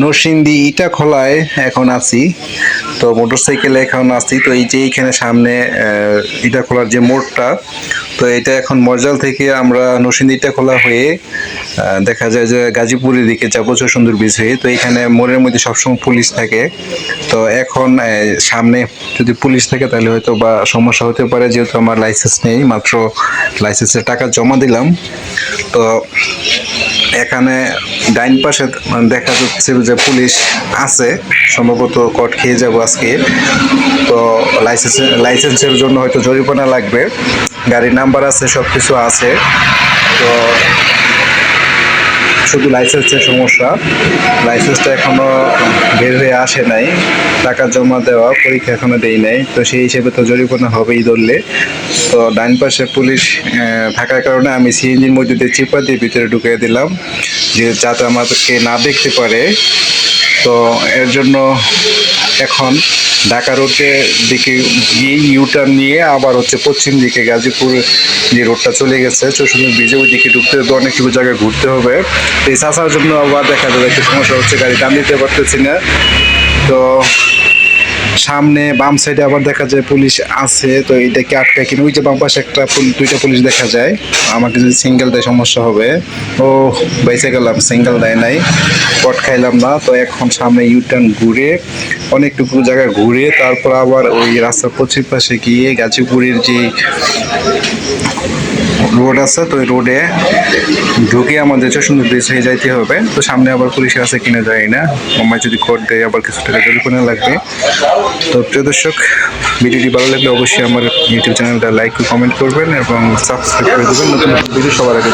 নরসিংদী ইটা খোলায় এখন আছি। তো মোটরসাইকেলে এখন আছি। তো এই যে এইখানে সামনে ইটা খোলার যে মোড়টা, তো এটা এখন মজাল থেকে আমরা নরসিংদী ইটা খোলা হয়ে দেখা যায় যে গাজীপুরের দিকে যাব সুন্দর বীজ হয়ে। তো এখানে মোড়ের মধ্যে সবসময় পুলিশ থাকে। তো এখন সামনে যদি পুলিশ থাকে তাহলে হয়তো বা সমস্যা হতে পারে, যেহেতু আমার লাইসেন্স নেই, মাত্র লাইসেন্সের টাকা জমা দিলাম। তো এখানে ডাইন পাশে দেখা যাচ্ছে যে পুলিশ আছে, সম্ভবত কট খেয়ে যাব আজকে। তো লাইসেন্স, লাইসেন্সের জন্য হয়তো জরিমানা লাগবে। গাড়ির নাম্বার আছে সব কিছু আছে। তো শুধু লাইসেন্সের সমস্যা। লাইসেন্সটা এখনও বের হয়ে আসে নাই। টাকা জমা দেওয়া, পরীক্ষা এখনও দেই নাই। তো সেই হিসেবে তো জরিমানা হবেই ধরলে তো ডান পাশে পুলিশ থাকার কারণে আমি সিএনজির মধ্যে দিয়ে চিপা দিয়ে ভিতরে ঢুকিয়ে দিলাম। যে যাতে আমাদেরকে না দেখতে পারে। তো এর জন্য এখন ঢাকা রোডের দিকে গিয়ে ইউটার্ন নিয়ে আবার হচ্ছে পশ্চিম দিকে গাজীপুর যে রোডটা চলে গেছে, চৌষট্টি ব্রিজে ওই দিকে ঢুকতে হবে কিছু জায়গায় ঘুরতে হবে। এই চাষার জন্য আবার দেখা যাবে একটু সমস্যা হচ্ছে, গাড়ি টান দিতে পারতেছি না। তো সামনে বাম সাইডে আবার দেখা যায় পুলিশ আছে, তো এইটাকে আটকে কিনে ওই যে বাম পাশে একটা দুইটা পুলিশ দেখা যায়। আমাকে যদি সিঙ্গেল দেয় সমস্যা হবে। ও, বেঁচে গেলাম সিঙ্গেল দেয় নাই, পট খাইলাম না। তো এখন সামনে ইউটার্ন ঘুরে, অনেকটুকু জায়গা ঘুরে, তারপর আবার ওই রাস্তার পশ্চিম পাশে গিয়ে গাজীপুরের যে রোড আছে, তো ওই রোডে ঢুকে আমাদের সুন্দর ব্রিজ হয়ে যাইতে হবে। তো সামনে আবার পুলিশ আছে কিনা যায় না। আমার যদি কোর্ট দেয়, আবার কিছু টাকা জরিমানা লাগবে। তো প্রিয় দর্শক, ভিডিওটি ভালো লাগলে অবশ্যই আমার ইউটিউব চ্যানেলটা লাইক কমেন্ট করবেন এবং সাবস্ক্রাইব করে দেবেন। নতুন ভিডিও সবার আগে